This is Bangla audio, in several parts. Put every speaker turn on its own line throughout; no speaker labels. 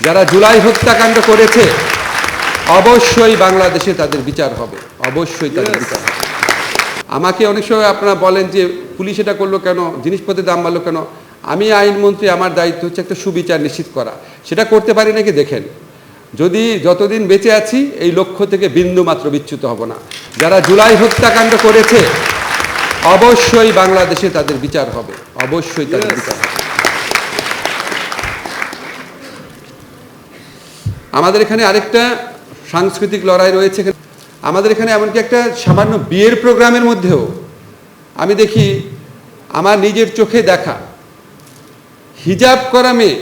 যারা জুলাই হত্যাকাণ্ড করেছে অবশ্যই বাংলাদেশে তাদের বিচার হবে। অবশ্যই তাদের বিচার হবে। আমাকে অনেক সময় আপনারা বলেন যে পুলিশ এটা করল কেন? জিনিসপত্রের দাম বাড়লো কেন? আমি আইনমন্ত্রী আমার দায়িত্ব হচ্ছে একটা সুবিচার নিশ্চিত করা। সেটা করতে পারি নাকি? দেখেন। যদি যতদিন বেঁচে আছি এই লক্ষ্য থেকে বিন্দু মাত্র বিচ্যুত হব না। যারা জুলাই হত্যাকাণ্ড করেছে অবশ্যই বাংলাদেশে তাদের বিচার হবে। অবশ্যই তাদের বিচার হবে। আমাদের এখানে আরেকটা সাংস্কৃতিক লড়াই রয়েছে আমাদের এখানে এমনকি একটা সামান্য বিয়ের প্রোগ্রামের মধ্যেও আমি দেখি আমার নিজের চোখে দেখা হিজাব করা মেয়ে,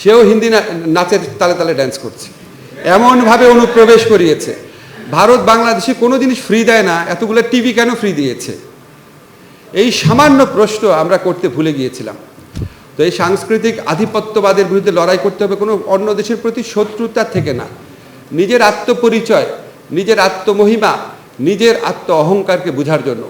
সেও হিন্দি নাচের তালে তালে ড্যান্স করছে। এমনভাবে অনুপ্রবেশ করিয়েছে। ভারত বাংলাদেশে কোনো জিনিস ফ্রি দেয় না, এতগুলো টিভি কেন ফ্রি দিয়েছে? এই সামান্য প্রশ্ন আমরা করতে ভুলে গিয়েছিলাম। তো এই সাংস্কৃতিক আধিপত্যবাদের বিরুদ্ধে লড়াই করতে হবে, কোনো অন্য দেশের প্রতি শত্রুতা থেকে না। নিজের আত্মপরিচয়, নিজের আত্মমহিমা, নিজের আত্ম অহংকারকে বোঝার জন্য।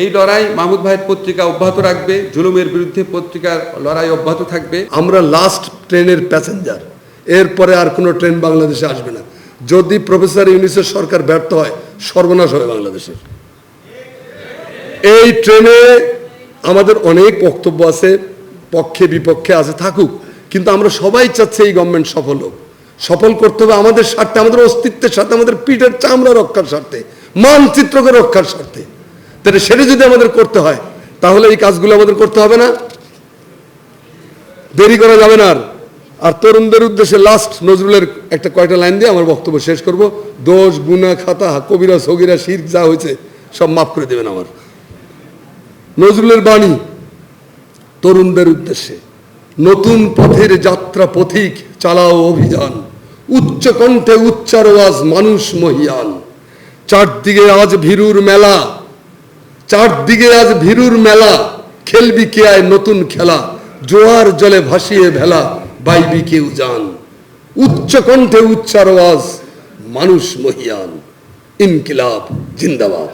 এই লড়াই মাহমুদ ভাইয়ের পত্রিকা অব্যাহত রাখবে, জুলুমের বিরুদ্ধে পত্রিকার লড়াই অব্যাহত থাকবে।
আমরা লাস্ট ট্রেনের প্যাসেঞ্জার এরপরে আর কোনো ট্রেন বাংলাদেশে আসবে না। যদি প্রফেসর ইউনিসের সরকার ব্যর্থ হয়, সর্বনাশ হবে বাংলাদেশের। এই ট্রেনে আমাদের অনেক বক্তব্য আছে পক্ষে, বিপক্ষে আছে, থাকুক। কিন্তু আমরা সবাই চাচ্ছি এই গভর্নমেন্ট সফল হোক। সফল করতে হবে আমাদের স্বার্থে, আমাদের অস্তিত্বের সাথে আমাদের পিঠের চামড়া রক্ষার স্বার্থে, মানচিত্রকে রক্ষার স্বার্থে। তাহলে সেটা যদি আমাদের করতে হয়, তাহলে এই কাজগুলো আমাদের করতে হবে না। দেরি করা যাবে না আর। আর তরুণদের উদ্দেশ্যে লাস্ট নজরুলের একটা কয়টা লাইন দিয়ে আমার বক্তব্য শেষ করব। দোষ গুনা খাতা, কবিরা, সগিরা, শির, যা হয়েছে, সব মাফ করে দেবেন আমার। নজরুলের বাণী তরুণদের উদ্দেশ্যে, নতুন পথের যাত্রা পথিক চালাও অভিযান, উচ্চ কণ্ঠে উচ্চার আওয়াজ মানুষ মহিয়ান। চারদিকে আজ ভীরুর মেলা, চারদিকে আজ ভীরুর মেলা, খেলবি কে আয় নতুন খেলা, জোয়ার জলে ভাসিয়ে ভেলা, বাইবি কেউ যান উচ্চ কণ্ঠে উচ্চার আওয়াজ মানুষ মহিয়ান, ইনকিলাব, জিন্দাবাদ।